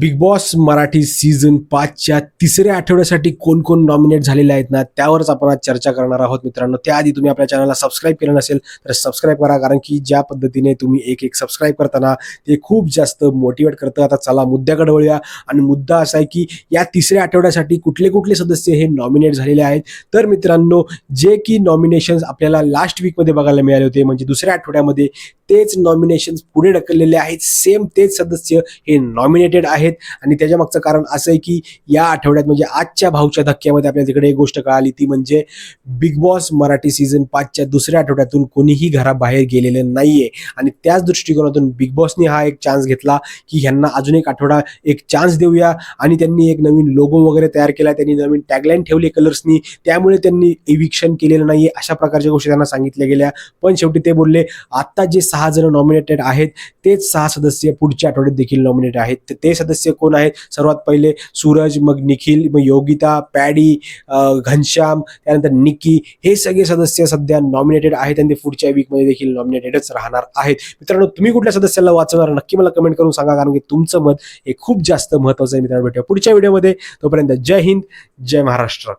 Big boss Marathi season पाचच्या तिसऱ्या आठवड्यासाठी कोण कोण नॉमिनेट झालेले आहेत ना त्यावरच आपण आज चर्चा करणार आहोत मित्रांनो. त्याआधी तुम्ही आपल्या चॅनलला सबस्क्राईब केलं नसेल तर सबस्क्राईब करा कारण की ज्या पद्धतीने तुम्ही एक एक सबस्क्राईब करताना ते खूप जास्त मोटिवेट करतं. आता चला मुद्द्याकडे वळूया. आणि मुद्दा असा आहे की या तिसऱ्या आठवड्यासाठी कुठले कुठले सदस्य हे नॉमिनेट झालेले आहेत. तर मित्रांनो जे की नॉमिनेशन्स आपल्याला लास्ट वीकमध्ये बघायला मिळाले होते म्हणजे दुसऱ्या आठवड्यामध्ये तेच नॉमिनेशन्स पुढे ढकललेले आहेत. सेम तेच सदस्य हे नॉमिनेटेड आहेत. आणि त्याच्या मागचं कारण असं आहे की या आठवड्यात म्हणजे आजच्या भाऊच्या धक्क्यामध्ये आपल्या तिकडे एक गोष्ट कळाली ती म्हणजे बिग बॉस मराठी सीझन पाचच्या दुसऱ्या आठवड्यातून कोणीही घराबाहेर गेलेलं नाहीये. आणि त्याच दृष्टिकोनातून बिग बॉसने हा एक चान्स घेतला की ह्यांना अजून एक आठवडा एक चान्स देऊया. आणि त्यांनी एक नवीन लोगो वगैरे तयार केला त्यांनी नवीन टॅगलाईन ठेवले कलर्सनी त्यामुळे त्यांनी इविक्शन केलेलं नाहीये अशा प्रकारच्या गोष्टी त्यांना सांगितल्या गेल्या. पण शेवटी ते बोलले आता जे सहा जण नॉमिनेटेड आहेत तेच सहा सदस्य पुढच्या आठवड्यात देखील नॉमिनेट आहेत. ते सदस्य कोण आहेत? सर्वात पहिले सूरज मग निखिल मग योगिता पॅडी घनश्याम त्यानंतर निकी हे सगळे सदस्य सध्या नॉमिनेटेड आहेत आणि ते पुढच्या वीकमध्ये देखील नॉमिनेटेडच राहणार आहेत. मित्रांनो तुम्ही कुठल्या सदस्याला वाचवणार? नक्की मला कमेंट करून सांगा कारण की तुमचं मत हे खूप जास्त महत्वाचं आहे मित्रांनो. भेटूया पुढच्या व्हिडिओमध्ये तोपर्यंत जय हिंद जय महाराष्ट्र.